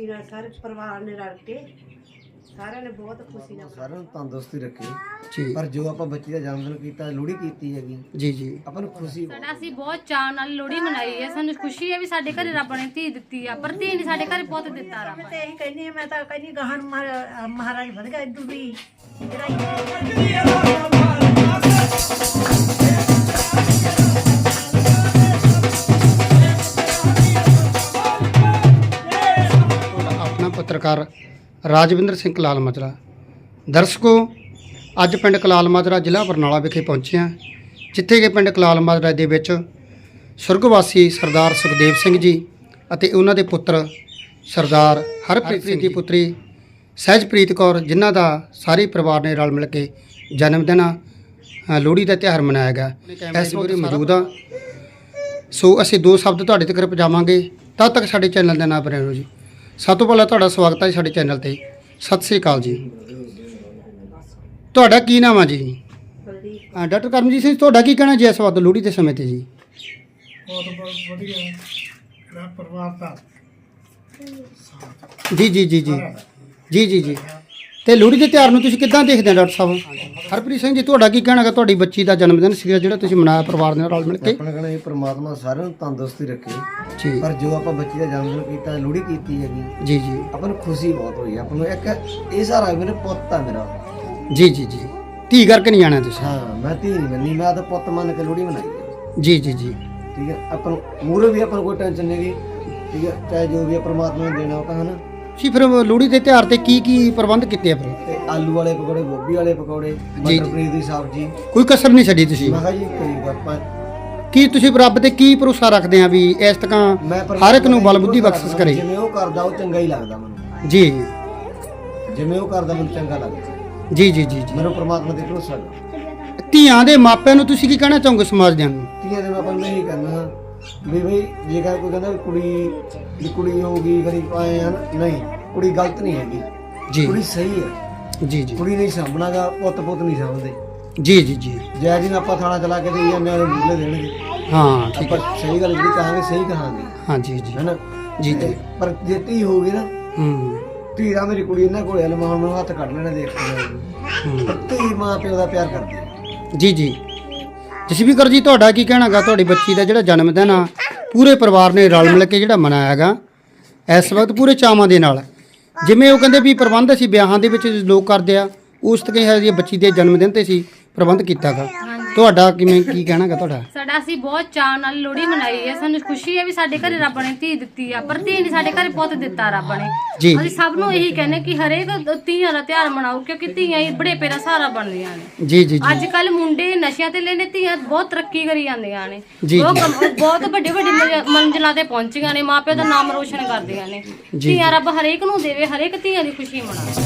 ਖੁਸ਼ੀ ਨਾਲ ਸਾਰੇ ਪਰਿਵਾਰ ਨੇ ਰਲ ਕੇ ਸਾਰਿਆਂ ਨੇ ਬਹੁਤ ਖੁਸ਼ੀ ਨਾਲ ਸਾਰਿਆਂ ਨੂੰ ਤੰਦਰੁਸਤੀ ਰੱਖੇ। ਜੀ। ਪਰ ਜੋ ਆਪਾਂ ਬੱਚੀ ਦਾ ਜਨਮ ਦਿਨ ਕੀਤਾ ਲੋਹੜੀ ਕੀਤੀ ਹੈਗੀ। ਜੀ ਜੀ। ਆਪਾਂ ਨੂੰ ਖੁਸ਼ੀ ਸਾਡਾ ਅਸੀਂ ਬਹੁਤ ਚਾਅ ਨਾਲ ਲੋਹੜੀ ਮਨਾਈ ਹੈ। ਸਾਨੂੰ ਖੁਸ਼ੀ ਹੈ ਵੀ ਸਾਡੇ ਘਰੇ ਰੱਬ ਨੇ ਧੀ ਦਿੱਤੀ ਆ ਪਰ ਧੀ ਨਹੀਂ ਸਾਡੇ ਘਰੇ ਪੁੱਤ ਦਿੱਤਾ ਰੱਬ ਨੇ। ਤੇ ਇਹੀ ਕਹਿੰਦੀ ਹਾਂ, ਮੈਂ ਤਾਂ ਕਹਿੰਦੀ ਗਾਹਣ ਮਹਾਰਾਜ ਵਧ ਗਿਆ ਇਦੋਂ ਵੀ ਜਿਹੜਾ ਤੁਹਾਡਾ ਪੱਤਰਕਾਰ ਰਾਜਵਿੰਦਰ ਸਿੰਘ ਕਲਾਲ ਮਾਜਰਾ। ਦਰਸ਼ਕੋ ਅੱਜ ਪਿੰਡ ਕਲਾਲ ਮਾਜਰਾ ਜ਼ਿਲ੍ਹਾ ਬਰਨਾਲਾ ਵਿਖੇ ਪਹੁੰਚੇ ਹਾਂ ਜਿੱਥੇ ਕਿ ਪਿੰਡ ਕਲਾਲ ਮਾਜਰਾ ਦੇ ਵਿੱਚ ਸੁਰਗਵਾਸੀ ਸਰਦਾਰ ਸੁਖਦੇਵ ਸਿੰਘ ਜੀ ਅਤੇ ਉਹਨਾਂ ਦੇ ਪੁੱਤਰ ਸਰਦਾਰ ਹਰਪ੍ਰੀਤ ਸਿੰਘ ਦੀ ਪੁੱਤਰੀ ਸਹਿਜਪ੍ਰੀਤ ਕੌਰ ਜਿਨ੍ਹਾਂ ਦਾ ਸਾਰੇ ਪਰਿਵਾਰ ਨੇ ਰਲ ਮਿਲ ਕੇ ਜਨਮ ਦਿਨ ਲੋਹੜੀ ਦਾ ਤਿਉਹਾਰ ਮਨਾਇਆ ਗਿਆ। ਇਸ ਵੇਲੇ ਮੌਜੂਦ ਹਾਂ। ਸੋ ਅਸੀਂ ਦੋ ਸ਼ਬਦ ਤੁਹਾਡੇ ਤੱਕ ਪਹੁੰਚਾਵਾਂਗੇ ਤਦ ਤੱਕ ਸਾਡੇ ਚੈਨਲ ਦਾ ਨਾਮ ਬਣੇ ਰਹੋ ਜੀ। ਸਭ ਤੋਂ ਪਹਿਲਾਂ ਤੁਹਾਡਾ ਸਵਾਗਤ ਹੈ ਸਾਡੇ ਚੈਨਲ ਤੇ। ਸਤਿ ਸ੍ਰੀ ਅਕਾਲ ਜੀ। ਤੁਹਾਡਾ ਕੀ ਨਾਮ ਆ ਜੀ? ਅ, ਡਾਕਟਰ ਕਰਮਜੀਤ ਸਿੰਘ ਤੁਹਾਡਾ ਕੀ ਕਹਿਣਾ ਜੀ ਇਸ ਵਾਰ ਲੋਹੜੀ ਦੇ ਸਮੇਂ ਤੇ ਜੀ? ਬਹੁਤ ਬਹੁਤ ਵਧੀਆ ਮੇਰਾ ਪਰਿਵਾਰ ਦਾ ਜੀ ਜੀ ਜੀ ਜੀ। ਜੀ ਜੀ ਜੀ। ਤੇ ਲੋਹੜੀ ਦੇ ਤਿਉਹਾਰ ਨੂੰ ਤੁਸੀਂ ਕਿੱਦਾਂ ਦੇਖਦੇ ਹੋ ਡਾਕਟਰ ਸਾਹਿਬ? ਹਰਪ੍ਰੀਤ ਸਿੰਘ ਜੀ ਤੁਹਾਡਾ ਕੀ ਕਹਿਣਾ ਹੈ ਤੁਹਾਡੀ ਬੱਚੀ ਦਾ ਜਨਮ ਦਿਨ ਸੀਗਾ ਜਿਹੜਾ ਤੁਸੀਂ ਮਨਾਇਆ ਪਰਿਵਾਰ ਦੇ ਨਾਲ ਰਲ ਮਿਲ ਕੇ? ਆਪਣਾ ਕਹਣਾ ਇਹ ਪ੍ਰਮਾਤਮਾ ਸਾਰਿਆਂ ਨੂੰ ਤੰਦਰੁਸਤੀ ਰੱਖੇ। ਜੀ। ਪਰ ਜੋ ਆਪਾਂ ਬੱਚੀ ਦਾ ਜਨਮ ਦਿਨ ਕੀਤਾ ਲੋਹੜੀ ਕੀਤੀ ਹੈਗੀ ਜੀ ਜੀ। ਆਪਾਂ ਨੂੰ ਖੁਸ਼ੀ ਬਹੁਤ ਹੋਈ ਆਪਾਂ ਨੂੰ ਇੱਕ ਇਹ ਸਾਰਾ ਮੇਰੇ ਪੁੱਤ ਆ ਮੇਰਾ। ਜੀ ਜੀ ਜੀ। ਧੀ ਕਰਕੇ ਨਹੀਂ ਜਾਣਾ ਤੁਸੀਂ? ਹਾਂ ਮੈਂ ਧੀ ਨਹੀਂ ਮੰਨੀ ਮੈਂ ਤਾਂ ਪੁੱਤ ਮੰਨ ਕੇ ਲੋਹੜੀ ਮਨਾਈ ਜੀ ਜੀ ਜੀ। ਠੀਕ ਹੈ ਆਪਾਂ ਨੂੰ ਮੂਰੇ ਵੀ ਆਪਾਂ ਕੋਈ ਟੈਨਸ਼ਨ ਨਹੀਂ ਠੀਕ ਹੈ ਚਾਹੇ ਜੋ ਵੀ ਪ੍ਰਮਾਤਮਾ ਨੇ ਦੇਣਾ ਉਹ ਤਾਂ ਹਨਾ। ਜੀ ਫਿਰ ਲੋਹੜੀ ਦੇ ਤਿਉਹਾਰ ਤੇ ਕੀ ਕੀ ਪ੍ਰਬੰਧ ਕੀਤੇ ਆ ਫਿਰ? ਤੇ ਆਲੂ ਵਾਲੇ ਪਕੌੜੇ ਗੋਭੀ ਵਾਲੇ ਪਕੌੜੇ ਮਟਰ ਪਨੀਰ ਦੀ ਸਬਜ਼ੀ। ਕੋਈ ਕਸਰ ਨਹੀਂ ਛੱਡੀ ਤੁਸੀਂ? ਮੈਂ ਕਿਹਾ ਜੀ ਕਰੀਬ ਆਪਾਂ ਕੀ ਤੁਸੀਂ ਰੱਬ ਤੇ ਕੀ ਭਰੋਸਾ ਰੱਖਦੇ ਆ ਵੀ ਇਸ ਤਕਾਂ ਮੈਂ ਹਰ ਇੱਕ ਨੂੰ ਬਲ ਬੁੱਧੀ ਬਖਸ਼ਿਸ਼ ਕਰੇ? ਜਿਵੇਂ ਉਹ ਕਰਦਾ ਉਹ ਚੰਗਾ ਹੀ ਲੱਗਦਾ ਮੈਨੂੰ। ਜੀ। ਜਿਵੇਂ ਉਹ ਕਰਦਾ ਮੈਨੂੰ ਚੰਗਾ ਲੱਗਦਾ। ਜੀ ਜੀ ਜੀ ਜੀ। ਮੈਨੂੰ ਪ੍ਰਮਾਤਮਾ ਤੇ ਭਰੋਸਾ ਹੈ। ਧੀਆਂ ਦੇ ਮਾਪਿਆਂ ਨੂੰ ਤੁਸੀਂ ਕੀ ਕਹਿਣਾ ਚਾਹੋਗੇ ਸਮਾਜ ਦੇ ਨੂੰ ਤੀਆਂ ਦੇ ਮੈਂ ਆਪਾਂ ਨੂੰ ਇਹੀ ਕਹਿੰਦਾ ਵੀ ਬਈ ਜੇਕਰ ਕੋਈ ਕਹਿੰਦਾ ਵੀ ਕੁੜੀ ਵੀ ਕੁੜੀ ਹੋਊਗੀ ਕਦੀ ਆਏ ਹਨ ਨਹੀਂ ਕੁੜੀ ਗਲਤ ਨਹੀਂ ਹੈਗੀ। ਜੀ। ਕੁੜੀ ਸਹੀ ਹੈ। ਜੀ ਜੀ। ਕੁੜੀ ਨਹੀਂ ਸਾਂਭਣਾਗਾ ਪੁੱਤ ਪੁੱਤ ਨਹੀਂ ਸਾਂਭਦੇ। ਜੀ ਜੀ ਜੀ। ਜੈ ਜੀ ਨੂੰ ਆਪਾਂ ਥਾਣਾ ਚਲਾ ਕੇ ਦੇਈ ਜਾਂਦੇ ਹਾਂ ਬੁੱਲੇ ਦੇਣਗੇ। ਹਾਂ ਠੀਕ ਆਪਾਂ ਹੈ। ਸਹੀ ਗੱਲ ਜਿਹੜੀ ਕਹਾਂਗੇ ਸਹੀ ਕਹਾਂਗੇ। ਹਾਂ ਜੀ ਜੀ। ਹੈਨਾ? ਜੀ ਜੀ। ਪਰ ਜੇ ਧੀ ਹੋਊਗੀ ਨਾ ਹੂੰ। ਧੀ ਦਾ ਮੇਰੀ ਕੁੜੀ ਇਹਨਾਂ ਕੋਲੇ ਲਮਾਉਣ ਨੂੰ ਹੱਥ ਕੱਢ ਲੈਣਾ ਦੇਖ ਕੇ। ਹੂੰ। ਧੀ ਮਾਂ ਪਿਓ ਦਾ ਪਿਆਰ ਕਰਦੀ ਹੈ ਜੀ ਜੀ। ਜਸਵੀਕਰ ਜੀ, ਤੁਹਾਡਾ ਕੀ ਕਹਿਣਾਗਾ ਤੁਹਾਡੀ ਬੱਚੀ ਦਾ ਜਿਹੜਾ ਜਨਮ ਦਿਨ ਆ, ਪੂਰੇ ਪਰਿਵਾਰ ਨੇ ਰਲ ਮਿਲ ਕੇ ਜਿਹੜਾ ਮਨਾਇਆਗਾ ਇਸ ਵਕਤ ਪੂਰੇ ਚਾਵਾਂ ਦੇ ਨਾਲ। ਜਿਵੇਂ ਉਹ ਕਹਿੰਦੇ ਵੀ ਪ੍ਰਬੰਧ ਅਸੀਂ ਵਿਆਹਾਂ ਦੇ ਵਿੱਚ ਲੋਕ ਕਰਦੇ ਆ, ਉਸ ਤਰੀਕੇ ਹੈ ਜੀ ਬੱਚੀ ਦੇ ਜਨਮ ਦਿਨ ਤੇ ਸੀ ਪ੍ਰਬੰਧ ਕੀਤਾਗਾ ਤੁਹਾਡਾ ਕਿਵੇਂ ਕੀ ਕਹਿਣਾਗਾ ਤੁਹਾਡਾ? ਸਾਡਾ ਅਸੀਂ ਬਹੁਤ ਚਾਅ ਨਾਲ ਲੋਹੜੀ ਮਨਾਈ ਹੈ। ਸਾਨੂੰ ਖੁਸ਼ੀ ਹੈ ਵੀ ਸਾਡੇ ਘਰੇ ਰੱਬ ਨੇ ਧੀ ਦਿੱਤੀ ਆ ਪਰ ਧੀ ਨਹੀਂ ਸਾਡੇ ਘਰੇ ਪੁੱਤ ਦਿੱਤਾ ਰੱਬ ਨੇ। ਜੀ। ਅਸੀਂ ਸਭ ਨੂੰ ਇਹੀ ਕਹਿੰਦੇ ਕਿ ਹਰੇਕ ਧੀਆਂ ਦਾ ਤਿਉਹਾਰ ਮਨਾਓ ਕਿਉਂਕਿ ਧੀਆਂ ਹੀ ਬੜੇਪੇ ਦਾ ਸਹਾਰਾ ਬਣਦੀਆਂ ਨੇ। ਜੀ ਜੀ ਜੀ। ਅੱਜ ਕੱਲ ਮੁੰਡੇ ਨਸ਼ਿਆਂ ਤੇ ਲੈਣੇ ਧੀਆਂ ਬਹੁਤ ਤਰੱਕੀ ਕਰੀ ਜਾਂਦੀਆਂ ਨੇ। ਜੀ, ਉਹ ਕੰਮ- ਬਹੁਤ ਵੱਡੇ ਵੱਡੇ ਮੰਜ਼- ਮੰਜ਼ਿਲਾਂ ਤੇ ਪਹੁੰਚੀਆਂ ਨੇ ਮਾਪਿਆਂ ਦਾ ਨਾਮ ਰੋਸ਼ਨ ਕਰਦੀਆਂ ਨੇ। ਜੀ। ਧੀਆਂ ਰੱਬ ਹਰੇਕ ਨੂੰ ਦੇਵੇ ਹਰੇਕ ਧੀਆਂ ਦੀ ਖੁਸ਼ੀ ਮਨਾਵੇ।